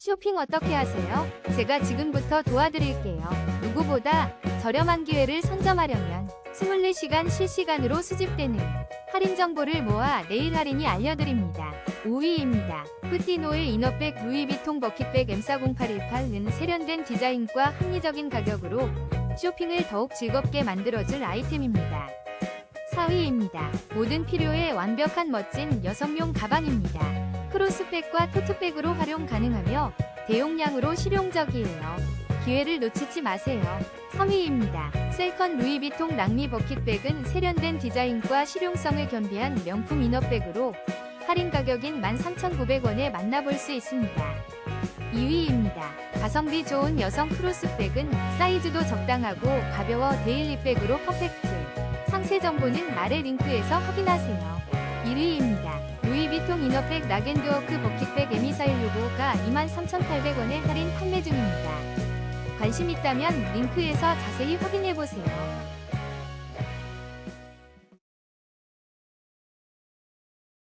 쇼핑 어떻게 하세요? 제가 지금부터 도와드릴게요. 누구보다 저렴한 기회를 선점하려면 24시간 실시간으로 수집되는 할인 정보를 모아 내일 할인이 알려드립니다. 5위입니다. 푸티노의 이너백 루이비통 버킷백 M40818은 세련된 디자인과 합리적인 가격으로 쇼핑을 더욱 즐겁게 만들어줄 아이템입니다. 4위입니다. 모든 필요에 완벽한 멋진 여성용 가방입니다. 크로스백과 토트백으로 활용 가능하며 대용량으로 실용적이에요. 기회를 놓치지 마세요. 3위입니다. 셀컨 루이비통 랑미 버킷백은 세련된 디자인과 실용성을 겸비한 명품 이너백으로 할인 가격인 13,900원에 만나볼 수 있습니다. 2위입니다. 가성비 좋은 여성 크로스백은 사이즈도 적당하고 가벼워 데일리백으로 퍼펙트. 상세 정보는 아래 링크에서 확인하세요. 1위입니다. 루이비통 이너백 락앤드워크 버킷백 M2416가 23,800원에 할인 판매 중입니다. 관심 있다면 링크에서 자세히 확인해보세요.